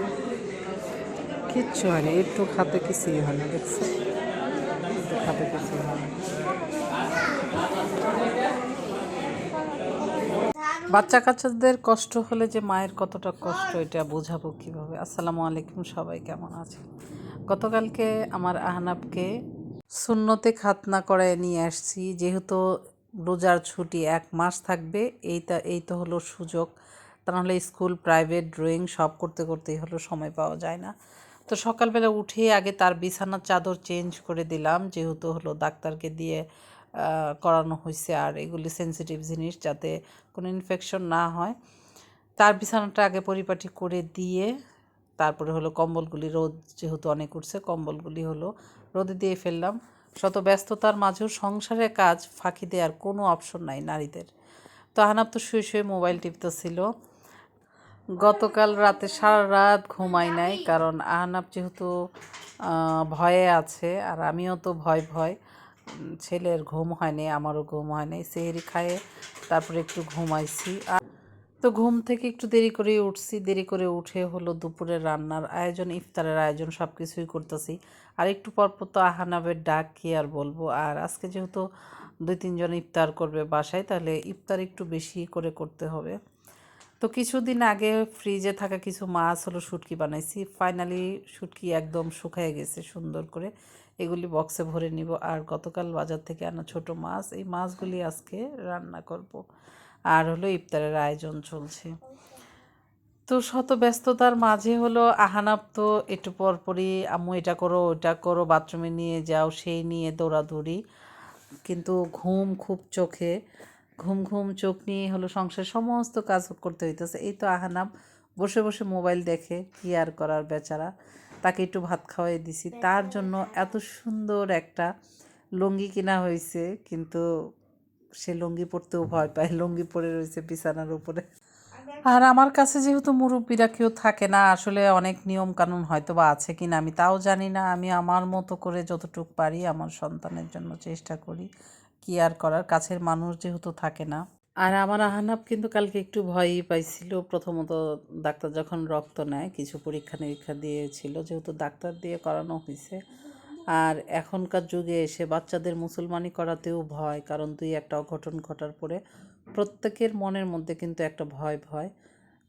করতেছি কিচ্ছু হয়নি একটু খাতে কিছুই হয় না, দেখছ? একটু খাতে কিছুই হয় না। বাচ্চা কাচ্চাদের কষ্ট হলে যে মায়ের কতটা কষ্ট, এটা বোঝাবো কীভাবে? আসসালামু আলাইকুম সবাই, কেমন আছে গতকালকে আমার আহনাবকে শূন্যতে খাতনা করায় নিয়ে আসছি। যেহেতু রোজার ছুটি এক মাস থাকবে, এইটা এই তো হলো সুযোগ। তা নাহলে স্কুল, প্রাইভেট, ড্রয়িং সব করতে করতেই হলো, সময় পাওয়া যায় না। তো সকালবেলা উঠে আগে তার বিছানার চাদর চেঞ্জ করে দিলাম, যেহেতু হলো ডাক্তারকে দিয়ে করানো হয়েছে আর এগুলি সেনসিটিভ জিনিস যাতে কোনো ইনফেকশন না হয়। তার বিছানাটা আগে পরিপাটি করে দিয়ে, তারপরে হলো কম্বলগুলি রোদ যেহেতু অনেক উঠছে, কম্বলগুলি হলো রোদে দিয়ে ফেললাম। শত ব্যস্ততার মাঝেও সংসারের কাজ ফাঁকি দেওয়ার কোনো অপশন নাই নারীদের। তো আহনাব তো শুয়ে শুয়ে মোবাইল টিপতেছিল। গতকাল রাতে সারা রাত ঘুমাই নাই, কারণ আহনাব যেহেতু ভয়ে আছে, আর আমিও তো ভয় ভয় ছেলের ঘুম হয়নি, আমারও ঘুম হয়নি, সেহেরি খায়ে তারপরে একটু ঘুমাইছি, আর তো ঘুম থেকে একটু দেরি করে উঠছি, দেরি করে উঠে হলো দুপুরের রান্নার আয়োজন, ইফতারের আয়োজন সব কিছুই করতেছি, আর একটু পর পর তো আহানাবের ডাক কি আর বলব, আর আজকে যেহেতু দুই তিনজন ইফতার করবে বাসায়, তাহলে ইফতার একটু বেশি করে করতে হবে। তো কিছুদিন আগে ফ্রিজে থাকা কিছু মাছ হলো শুটকি বানাইছি। ফাইনালি শুটকি একদম শুকায় গেছে সুন্দর করে। এগুলি বক্সে ভরে নিব। আর গতকাল বাজার থেকে আনা ছোট মাছ, এই মাছগুলি আজকে রান্না করব। আর হলো ইফতারের আয়োজন চলছে। তো শত ব্যস্ততার মাঝে হলো আহানাপ তো একটু পরপরই, আম্মু, এটা করো, ওটা করো বাথরুমে নিয়ে যাও, সেই নিয়ে দৌড়াদৌড়ি। কিন্তু ঘুম খুব চোখে। ঘুম ঘুম চোখ নিয়ে হলো সংসার সমস্ত কাজ করতে হইতেছে। এই তো আহানাম বসে বসে মোবাইল দেখে কি আর করার বেচারা। তাকে একটু ভাত খাওয়াই দিছি। তার জন্য এত সুন্দর একটা লুঙ্গি কিনা হয়েছে কিন্তু সে লুঙ্গি পরতেও ভয় পায়। লুঙ্গি পরে রয়েছে বিছানার উপরে। আর আমার কাছে যেহেতু মুরব্বীরা কেউ থাকে না আসলে অনেক নিয়ম কানুন হয়তো বা আছে কি না আমি তাও জানি না। আমি আমার মতো করে যতটুকু পারি আমার সন্তানের জন্য চেষ্টা করি। কি আর করার, কাছের মানুষ যেহেতু থাকে না। আর আমার আহানাব কিন্তু কালকে একটু ভয়ই পাইছিল। প্রথমত ডাক্তার যখন রক্ত নেয়, কিছু পরীক্ষা নিরীক্ষা দিয়েছিল, যেহেতু ডাক্তার দিয়ে করানো হয়েছে আর এখনকার যুগে এসে বাচ্চাদের মুসলমানি করাতেও ভয়, কারণ তুই একটা অঘটন ঘটার পরে প্রত্যেকের মনের মধ্যে কিন্তু একটা ভয় ভয়।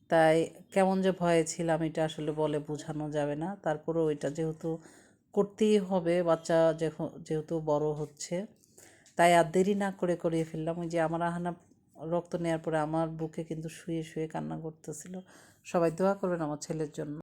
তাই কেমন যে ভয়ে ছিলাম, এটা আসলে বলে বোঝানো যাবে না। তারপরেও এটা যেহেতু করতেই হবে, বাচ্চা যেহ- যেহেতু বড় হচ্ছে তাই আর দেরি না করে করিয়ে ফেললাম। ওই যে আমার আহানা রক্ত নেওয়ার পরে আমার বুকে কিন্তু শুয়ে শুয়ে কান্না করতেছিল। সবাই দোয়া করবেন আমার ছেলের জন্য।